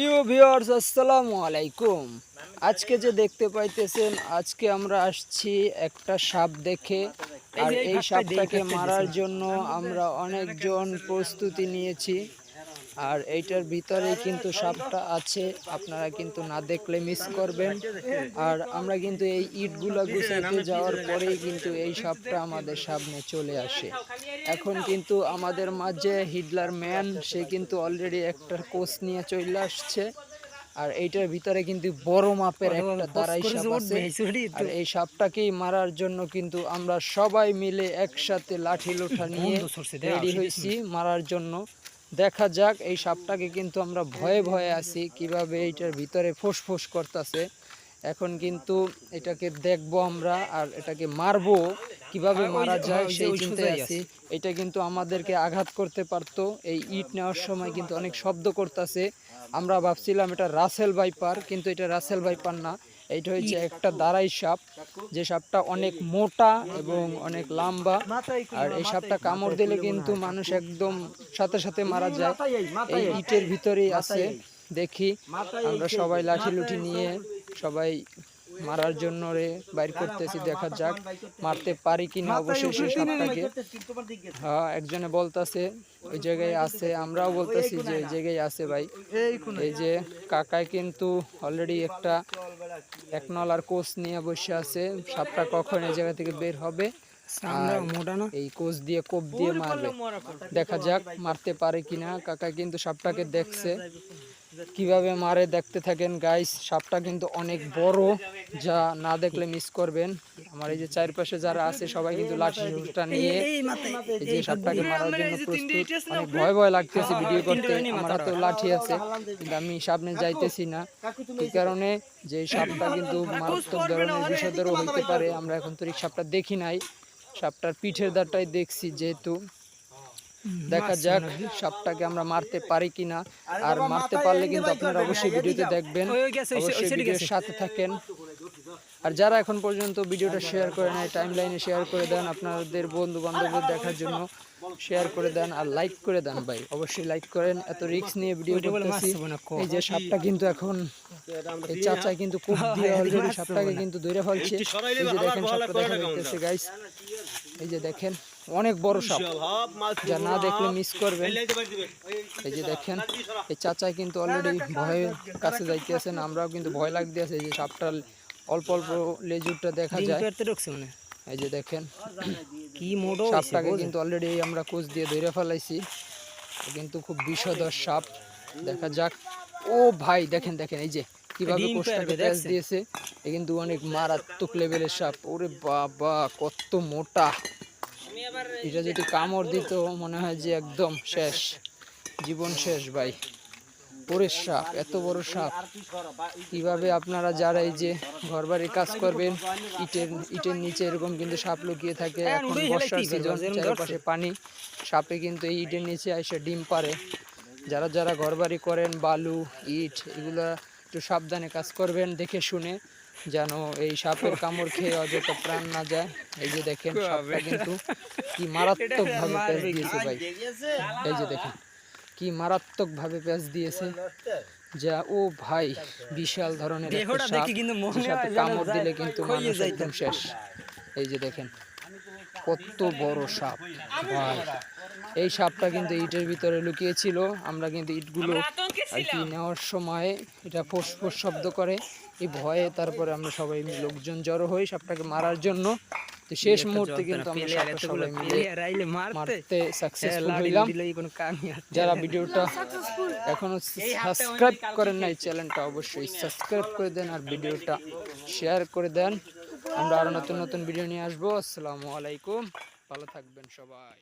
প্রিয় ভিওর্স আসসালামু আলাইকুম। আজকে যে দেখতে পাইতেছেন, আজকে আমরা আসছি একটা সাপ দেখে। আর এই সাপটাকে মারার জন্য আমরা অনেকজন প্রস্তুতি নিয়েছি। আর এইটার ভিতরে কিন্তু সাপটা আছে। আপনারা কিন্তু না দেখলে মিস করবেন। আর আমরা কিন্তু এই ইটগুলা গুছাইতে যাওয়ার পরেই কিন্তু এই সাপটা আমাদের সামনে চলে আসে। এখন কিন্তু আমাদের মাঝে হিটলার ম্যান সে কিন্তু অলরেডি একটা কোচ নিয়ে চলে আসছে। আর এইটার ভিতরে কিন্তু বড় মাপের একটা দাঁড়াই সাপ আছে। আর এই সাপটাকেই মারার জন্য কিন্তু আমরা সবাই মিলে একসাথে লাঠি লোঠা নিয়ে রেডি হয়েছি মারার জন্য। দেখা যাক এই সাপটাকে কিন্তু আমরা ভয়ে ভয়ে আছি কীভাবে এইটার ভিতরে ফোঁস করতেছে। এখন কিন্তু এটাকে দেখব আমরা আর এটাকে মারবো কীভাবে মারা যায় সেই চিন্তায় আছি। এটা কিন্তু আমাদেরকে আঘাত করতে পারতো এই ইট নেওয়ার সময় কিন্তু অনেক শব্দ করতেছে। আমরা ভাবছিলাম এটা রাসেল বাইপার কিন্তু এটা রাসেল বাইপার না। এইটা হচ্ছে একটা দাঁড়াই সাপ। যে সাপটা অনেক মোটা এবং অনেক লম্বা। আর এই সাপটা কামড় দিলে কিন্তু মানুষ একদম সাথে সাথে মারা যায়। এই ইটের ভিতরেই আছে। দেখি। আমরা সবাই লাঠি লুঠি নিয়ে সবাই মারার জন্য রে বাইর করতেছি দেখা যাক মারতে পারি কিনা অবশ্যই সে সাপটাকে। হ্যাঁ একজনে বলতাছে ওই জায়গায় আছে আমরাও বলতেছি যে এই জায়গায় আছে ভাই। এই যে কাকায় কিন্তু অলরেডি একটা এক নলার কোচ নিয়ে বসে আছে সাপটা কখন এই জায়গা থেকে বের হবে? এই কোচ দিয়ে কোপ দিয়ে মারবে। দেখা যাক মারতে পারে কিনা কাকা কিন্তু সাপটাকে দেখছে। কীভাবে মারে দেখতে থাকেন গাইস সাপটা কিন্তু অনেক বড় যা না দেখলে মিস করবেন। আমার এই যে চারপাশে যারা আছে সবাই কিন্তু লাঠি সুটা নিয়ে এই যে সাপটাকে মারার জন্য প্রস্তুত। অনেক ভয় ভয় লাগতেছে ভিডিও করতে। আমার হাতেও লাঠি আছে কিন্তু আমি সামনে যাইতেছি না। এই কারণে? যে সাপটা কিন্তু মারাত্মক ধরনের বিষধরও হইতে পারে। আমরা এখন তো সাপটা দেখি নাই। সাপটার পিঠের দাঁড়টাই দেখছি যেহেতু দেখা যাক সাপটাকে আমরা মারতে পারি কিনা। আর মারতে পারলে কিন্তু আপনারা অবশ্যই ভিডিওতে দেখবেন। অবশ্যই ভিডিওর সাথে থাকেন। আর যারা এখন পর্যন্ত ভিডিওটা শেয়ার করে নেয় টাইম লাইনে শেয়ার করে দেন আপনাদের বন্ধু বান্ধবদের দেখার জন্য শেয়ার করে দেন আর লাইক করে দেন ভাই। অবশ্যই লাইক করেন এত রিক্স নিয়ে ভিডিও করতেছি। এই যে সাপটা কিন্তু এখন এই চাচা কিন্তু খুব দিয়ে অলরেডি সাপটাকে কিন্তু ধরে ফেলছে। এই যে দেখেন সাপটা দেখা যাচ্ছে গাইস এই যে দেখেন অনেক বড় সাপ। যা না দেখলে মিস করবেন এই যে দেখেন এই চাচা কিন্তু অলরেডি ভয়ের কাছে যাইতেছেন আমরাও কিন্তু ভয় লাগতেছে এই যে সাপটা অল্প অল্প লেজুরটা দেখা যায়। এই যে দেখেন কি মোড়ো সাপটাকে কিন্তু অলরেডি আমরা কোচ দিয়ে ধরে ফেলাইছি। কিন্তু খুব বিষধর সাপ। দেখা যাক। ও ভাই দেখেন দেখেন এই যে কীভাবে কোষটাকে পারবে, দিয়েছে এ কিন্তু অনেক মারাত্মক লেভেলের সাপ। ওরে বাবা কত মোটা। এটা যদি কামড় দিত মনে হয় যে একদম শেষ। জীবন শেষ ভাই। ওরে সাপ এত বড় সাপ। কীভাবে আপনারা যারা এই যে ঘর বাড়ির কাজ করবেন ইটের ইটের নিচে এরকম কিন্তু সাপ লুকিয়ে থাকে এখন উড়ে বর্ষার? সিজন চারপাশে পানি সাপে কিন্তু এই ইটের নিচে এসে ডিম পারে যারা যারা ঘরবাড়ি করেন বালু ইট এগুলা একটু সাবধানে কাজ করবেন দেখে শুনে যেন এই সাপের কামড় খেয়ে অযথা প্রাণ না যায়। এই যে দেখেন সাপটা কিন্তু কি মারাত্মক ভাবে প্যাঁচ দিয়েছে ভাই। এই যে দেখেন কি মারাত্মক ভাবে প্যাঁচ দিয়েছে। যা ও ভাই বিশাল ধরনের মনে সাপে কামড় দিলে কিন্তু মানুষ একদম শেষ। এই যে দেখেন কত বড় সাপ। ভাই এই সাপটা কিন্তু ইটের ভিতরে লুকিয়েছিল। আমরা কিন্তু ইটগুলো আর কি নেওয়ার সময় এটা ফোস ফোস শব্দ করে। এই ভয়ে তারপরে আমরা সবাই লোকজন জড়ো হই সাপটাকে মারার জন্য। তো শেষ মুহূর্তে কিন্তু আমরা সাপটা সবাই মিলে মারতে। সাকসেসফুল হইলাম। যারা ভিডিওটা এখনও সাবস্ক্রাইব করেন নাই চ্যানেলটা অবশ্যই সাবস্ক্রাইব করে দেন আর ভিডিওটা শেয়ার করে দেন। আমরা আরও নতুন নতুন ভিডিও নিয়ে আসব। আসসালামু আলাইকুম। ভালো থাকবেন সবাই।